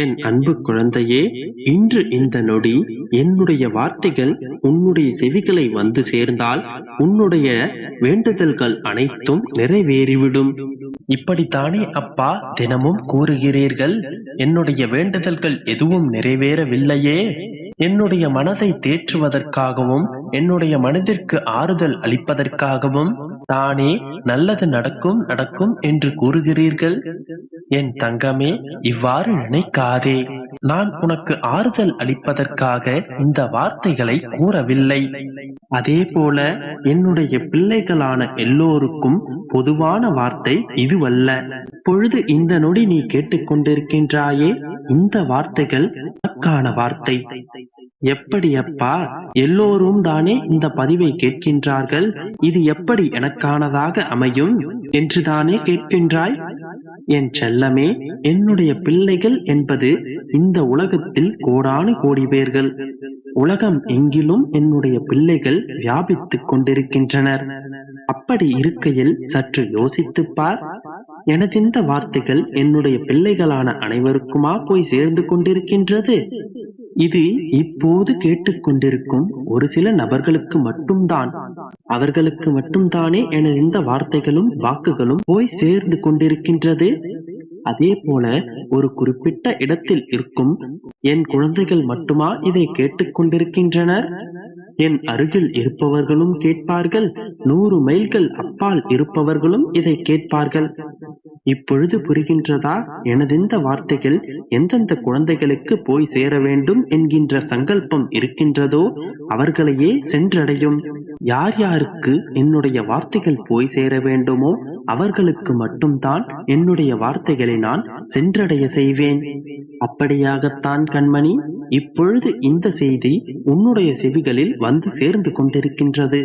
என் அன்பு குழந்தையே இன்று இந்த நொடி என்னுடைய வார்த்தைகள் உன்னுடைய செவிகளை வந்து சேர்ந்தால் உன்னுடைய வேண்டுதல்கள் அனைத்தும் நிறைவேறிவிடும். இப்படித்தானே அப்பா தினமும் கூறுகிறீர்கள் என்னுடைய வேண்டுதல்கள் எதுவும் நிறைவேறவில்லையே. என்னுடைய மனதை தேற்றுவதற்காகவும் என்னுடைய மனதிற்கு ஆறுதல் அளிப்பதற்காகவும் தானே நல்லது நடக்கும் நடக்கும் என்று கூறுகிறீர்கள்? என் தங்கமே இவ்வாறு நினைக்காதே. நான் உனக்கு ஆறுதல் அளிப்பதற்காக இந்த வார்த்தைகளை கூறவில்லை. அதே போல என்னுடைய பிள்ளைகளான எல்லோருக்கும் பொதுவான வார்த்தை இதுவல்ல. பொழுது இந்த நொடி நீ கேட்டுக்கொண்டிருக்கின்றாயே இந்த வார்த்தைகள் உனக்கான வார்த்தை. எப்படி அப்பா? எல்லோரும் தானே இந்த பதிவை கேட்கின்றார்கள்? இது எப்படி எனக்கானதாக அமையும்? என்றுதானே கேட்கின்றாய்? என் செல்லமே என்னுடைய பிள்ளைகள் என்பது இந்த உலகத்தில் கோடானு கோடி பேர்கள். உலகம் எங்கிலும் என்னுடைய பிள்ளைகள் வியாபித்துக் கொண்டிருக்கின்றனர். அப்படி இருக்கையில் சற்று யோசித்துப் பார். எனதிந்த வார்த்தைகள் என்னுடைய பிள்ளைகளான அனைவருக்குமா போய் சேர்ந்து கொண்டிருக்கின்றது? இது இப்போது கேட்டுக்கொண்டிருக்கும் ஒரு சில நபர்களுக்கு மட்டும்தான். அவர்களுக்கு மட்டும்தானே என இந்த வார்த்தைகளும் வாக்குகளும் போய் சேர்ந்து கொண்டிருக்கின்றது. அதே போல ஒரு குறிப்பிட்ட இடத்தில் இருக்கும் என் குழந்தைகள் மட்டுமா இதை கேட்டுக்கொண்டிருக்கின்றனர்? என் அருகில் இருப்பவர்களும் கேட்பார்கள். நூறு மைல்கள் அப்பால் இருப்பவர்களும் இதை கேட்பார்கள். இப்பொழுது புரிகின்றதா? எனதிந்த வார்த்தைகள் எந்தெந்த குழந்தைகளுக்கு போய் சேர வேண்டும் என்கின்ற சங்கல்பம் இருக்கின்றதோ அவர்களையே சென்றடையும். யார் யாருக்கு என்னுடைய வார்த்தைகள் போய் சேர வேண்டுமோ அவர்களுக்கு மட்டும்தான் என்னுடைய வார்த்தைகளை நான் சென்றடைய செய்வேன். அப்படியாகத்தான் கண்மணி இப்பொழுது இந்த செய்தி உன்னுடைய செவிகளில் வந்து சேர்ந்து கொண்டிருக்கின்றது.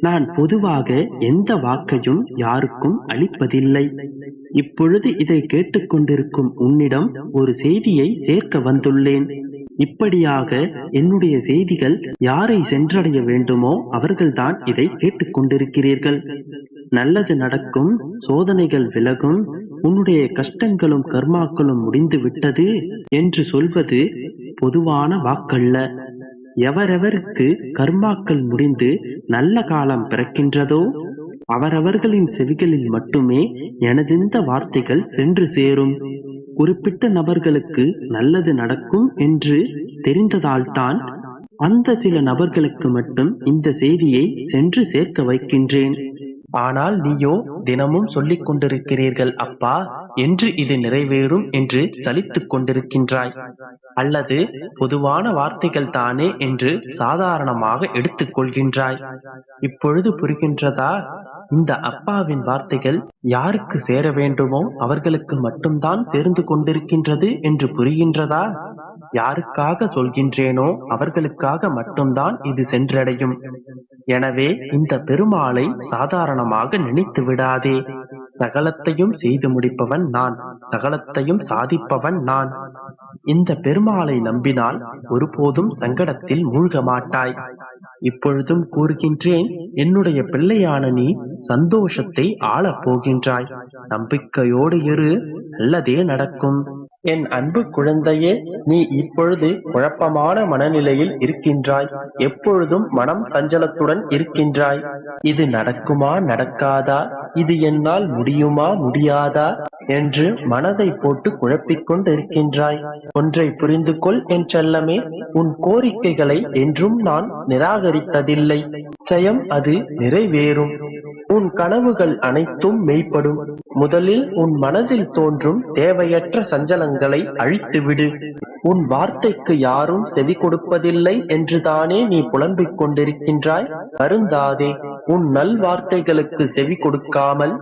நான் பொதுவாக எந்த வாக்கையும் யாருக்கும் அளிப்பதில்லை. இப்பொழுது இதை கேட்டுக்கொண்டிருக்கும் உன்னிடம் ஒரு செய்தியை சேர்க்க வந்துள்ளேன். இப்படியாக என்னுடைய செய்திகள் யாரை சென்றடைய வேண்டுமோ அவர்கள்தான் இதை கேட்டுக்கொண்டிருக்கிறீர்கள். நல்லது நடக்கும் சோதனைகள் விலகும் உன்னுடைய கஷ்டங்களும் கர்மாக்களும் முடிந்து விட்டது என்று சொல்வது பொதுவான வாக்கல்ல. எவரெவருக்கு கர்மாக்கள் முடிந்து நல்ல காலம் பிறக்கின்றதோ அவரவர்களின் செவிகளில் மட்டுமே எனதிந்த வார்த்தைகள் சென்று சேரும். குறிப்பிட்ட நபர்களுக்கு நல்லது நடக்கும் என்று தெரிந்ததால்தான் அந்த சில நபர்களுக்கு மட்டும் இந்த செய்தியை சென்று சேர்க்க வைக்கின்றேன். ஆனால் நீயோ தினமும் சொல்லிக் கொண்டிருக்கிறீர்கள் அப்பா என்று இது நிறைவேறும் என்று சலித்துக் கொண்டிருக்கின்றாய். அல்லது பொதுவான வார்த்தைகள் தானே என்று சாதாரணமாக எடுத்துக்கொள்கின்றாய் இப்பொழுது புரிகின்றதா? இந்த அப்பாவின் வார்த்தைகள் யாருக்கு சேர வேண்டுமோ அவர்களுக்கு மட்டும்தான் சேர்ந்து கொண்டிருக்கின்றது என்று புரிகின்றதா? யாருக்காக சொல்கின்றேனோ அவர்களுக்காக மட்டும்தான் இது சென்றடையும். எனவே இந்த பெருமாளை சாதாரணமாக நினைத்து விடாதே. சகலத்தையும் செய்து முடிப்பவன் நான் சகலத்தையும் சாதிப்பவன் நான். இந்த பெருமாளை நம்பினால் ஒருபோதும் சங்கடத்தில் மூழ்க மாட்டாய். இப்பொழுதும் கூறுகின்றேன் என்னுடைய பிள்ளையான நீ சந்தோஷத்தை ஆளப் போகின்றாய். நம்பிக்கையோடு இரு நல்லதே நடக்கும். என் அன்பு குழந்தையே நீ இப்பொழுது குழப்பமான மனநிலையில் இருக்கின்றாய். எப்பொழுதும் மனம் சஞ்சலத்துடன் இருக்கின்றாய். இது நடக்குமா நடக்காதா? இது என்னால் முடியுமா முடியாதா? என்று மனதை போட்டு குழப்பிக் கொண்டிருக்கின்றாய். ஒன்றை புரிந்து கொள் என் செல்லமே உன் கோரிக்கைகளை என்றும் நான் நிராகரித்ததில்லை. நிச்சயம் அது நிறைவேறும். உன் கனவுகள் அனைத்தும் மெய்ப்படும். முதலில் உன் மனதில் தோன்றும் தேவையற்ற சஞ்சலங்களை அழித்துவிடு. உன் வார்த்தைக்கு யாரும் செவி கொடுப்பதில்லை என்றுதானே நீ புலம்பிக் கொண்டிருக்கின்றாய்? வருந்தாதே உன் நல் வார்த்தைகளுக்கு செவி கொடுக்காமல்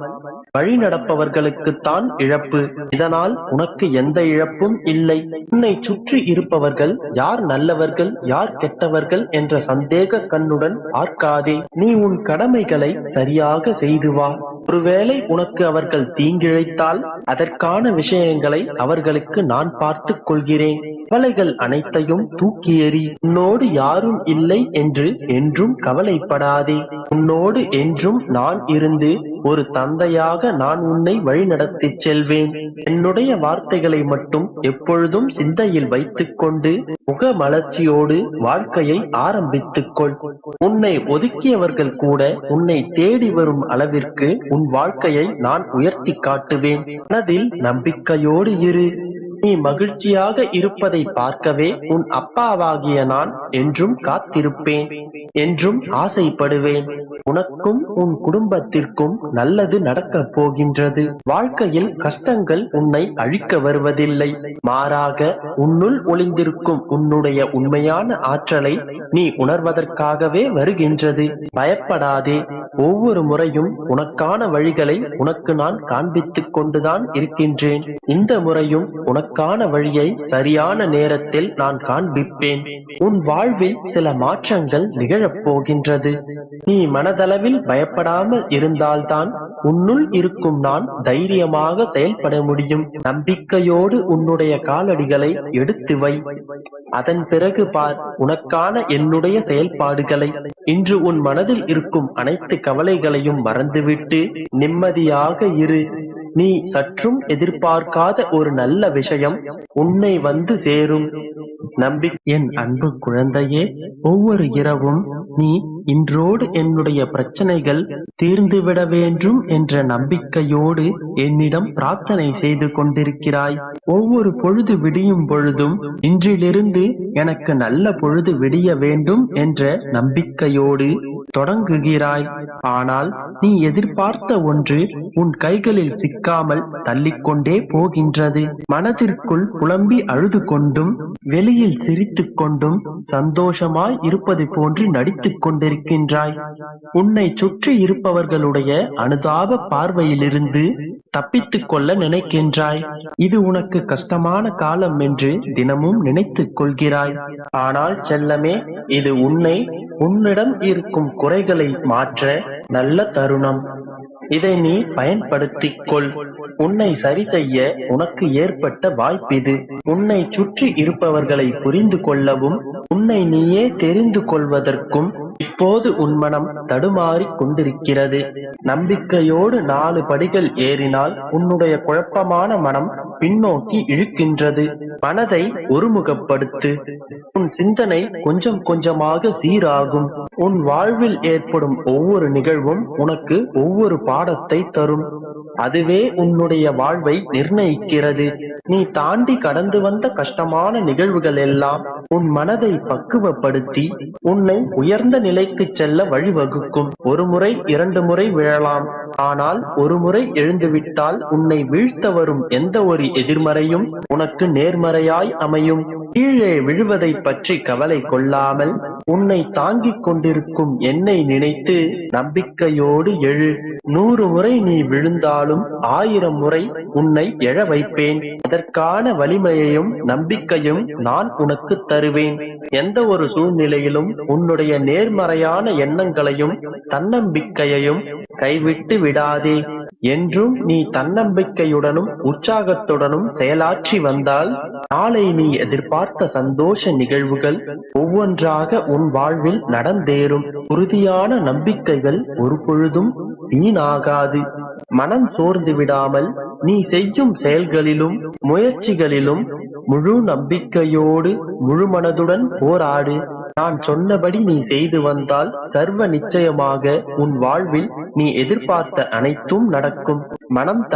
வழி நடப்பவர்களுக்குத்தான் இழப்பு. இதனால் உனக்கு எந்த இழப்பும் இல்லை. உன்னை சுற்றி இருப்பவர்கள் யார் நல்லவர்கள் யார் கெட்டவர்கள் என்ற சந்தேக கண்ணுடன் பார்க்காதே. நீ உன் கடமைகளை சரியாக செய்து வா. ஒருவேளை உனக்கு அவர்கள் தீங்கிழைத்தால் அதற்கான விஷயங்களை அவர்களுக்கு நான் பார்த்துக் கொள்கிறேன். கவலைகள் அனைத்தையும் தூக்கி எறி உன்னோடு யாரும் இல்லை என்று என்றும் கவலைப்படாதே. உன்னோடு என்றும் நான் இருந்து ஒரு தந்தையாக நான் உன்னை வழிநடத்திச் செல்வேன். என்னுடைய வார்த்தைகளை மட்டும் எப்பொழுதும் சிந்தையில் வைத்துக் கொண்டு முக மலர்ச்சியோடு வாழ்க்கையை ஆரம்பித்துக் கொள். உன்னை ஒதுக்கியவர்கள் கூட உன்னை தேடி வரும் அளவிற்கு உன் வாழ்க்கையை நான் உயர்த்தி காட்டுவேன். மனதில் நம்பிக்கையோடு இரு. நீ மகிழ்ச்சியாக இருப்பதை பார்க்கவே உன் அப்பாவாகிய நான் என்றும் காத்திருப்பேன் என்றும் ஆசைப்படுவேன். உனக்கும் உன் குடும்பத்திற்கும் நல்லது நடக்கப் போகின்றது. வாழ்க்கையில் கஷ்டங்கள் உன்னை அழிக்க வருவதில்லை. மாறாக உன்னுள் ஒளிந்திருக்கும் உன்னுடைய உண்மையான ஆற்றலை நீ உணர்வதற்காகவே வருகின்றது. பயப்படாதே. ஒவ்வொரு முறையும் உனக்கான வழிகளை உனக்கு நான் காண்பித்துக் கொண்டுதான் இருக்கின்றேன். இந்த முறையும் உனக்கு உனக்கான வழியை சரியான நேரத்தில் நான் காண்பிப்பேன். உன் வாழ்வில் சில மாற்றங்கள் நிகழப் போகின்றது நீ மனதளவில் பயப்படாமல் இருந்தால்தான் உன்னுள் இருக்கும் நான் தைரியமாக செயல்பட முடியும். நம்பிக்கையோடு உன்னுடைய காலடிகளை எடுத்து வை. அதன் பிறகு பார் உனக்கான என்னுடைய செயல்பாடுகளை. இன்று உன் மனதில் இருக்கும் அனைத்து கவலைகளையும் மறந்துவிட்டு நிம்மதியாக இரு. நீ சற்றும் எதிர்பார்க்காத ஒரு நல்ல விஷயம் உன்னை வந்து சேரும். நம்பி என் அன்பு குழந்தையே ஒவ்வொரு இரவும் நீ இன்றோடு என்னுடைய பிரச்சனைகள் தீர்ந்துவிட வேண்டும் என்ற நம்பிக்கையோடு என்னிடம் பிரார்த்தனை செய்து கொண்டிருக்கிறாய். ஒவ்வொரு பொழுது விடியும் பொழுதும் இன்றிலிருந்து எனக்கு நல்ல பொழுது விடிய வேண்டும் என்ற நம்பிக்கையோடு தொடங்குகிறாய். ஆனால் நீ எதிர்பார்த்த ஒன்று உன் கைகளில் சிக்காமல் தள்ளிக்கொண்டே போகின்றது. மனதிற்குள் புலம்பி அழுது கொண்டும் வெளியில் சிரித்துக் கொண்டும் சந்தோஷமாய் இருப்பது போன்று நடித்துக் கொண்டிருக்கின்றாய். உன்னை சுற்றி இருப்பவர்களுடைய அனுதாப பார்வையிலிருந்து தப்பித்துக் கொள்ள நினைக்கின்றாய். இது உனக்கு கஷ்டமான காலம் என்று தினமும் நினைத்துக் கொள்கிறாய். ஆனால் செல்லமே இது உன்னை உன்னிடம் இருக்கும் குறைகளை மாற்ற நல்ல தருணம். இதை நீ பயன்படுத்திக் கொள் உன்னை சரி செய்ய உனக்கு ஏற்பட்ட வாய்ப்பிது. உன்னை சுற்றி இருப்பவர்களை புரிந்து கொள்ளவும் உன்னை நீயே தெரிந்து கொள்வதற்கும் இப்போது உன் மனம் தடுமாறிக் கொண்டிருக்கிறது. நம்பிக்கையோடு நாலு படிகள் ஏறினால் உன்னுடைய குழப்பமான மனம் பின்னோக்கி இழுக்கின்றது. மனதை ஒருமுகப்படுத்து. உன் சிந்தனை கொஞ்சம் கொஞ்சமாக சீராகும். உன் வாழ்வில் ஏற்படும் ஒவ்வொரு நிகழ்வும் உனக்கு ஒவ்வொரு பாடத்தை தரும். அதுவே உன்னுடைய வாழ்வை நிர்ணயிக்கிறது. நீ தாண்டி கடந்து வந்த கஷ்டமான நிகழ்வுகள் எல்லாம் உன் மனதை பக்குவப்படுத்தி உன்னை உயர்ந்த நிலைக்கு செல்ல வழிவகுக்கும். ஒரு முறை இரண்டு முறை விழலாம். ஆனால் ஒரு முறை எழுந்துவிட்டால் உன்னை வீழ்த்த வரும் எந்த ஒரு எதிர்மறையும் உனக்கு நேர்மறையாய் அமையும். கீழே விழுவதை பற்றி கவலை கொள்ளாமல் உன்னை தாங்கிக் கொண்டிருக்கும் என்னை நினைத்து நம்பிக்கையோடு எழு. நூறு முறை நீ விழுந்தாலும் ஆயிரம் முறை உன்னை எழ வைப்பேன். அதற்கான வலிமையையும் நம்பிக்கையும் நான் உனக்கு தருவேன். எந்த ஒரு சூழ்நிலையிலும் உன்னுடைய நேர்மறையான எண்ணங்களையும் தன்னம்பிக்கையையும் கைவிட்டு விடாதே. என்றும் நீ தன்னம்பிக்கையுடனும் உற்சாகத்துடனும் செயலாற்றி வந்தால் நாளை நீ எதிர்பார்த்த சந்தோஷ நிகழ்வுகள் ஒவ்வொன்றாக உன் வாழ்வில் நடந்தேறும். உறுதியான நம்பிக்கைகள் ஒரு பொழுதும் வீணாகாது. மனம் சோர்ந்து விடாமல் நீ செய்யும் செயல்களிலும் முயற்சிகளிலும் முழு நம்பிக்கையோடு முழு மனதுடன் போராடு. நான் சொன்னபடி நீ செய்து வந்தால் சர்வ நிச்சயமாக உன் வாழ்வில் நீ எதிர்பார்த்த அனைத்தும் நடக்கும். மனம் தள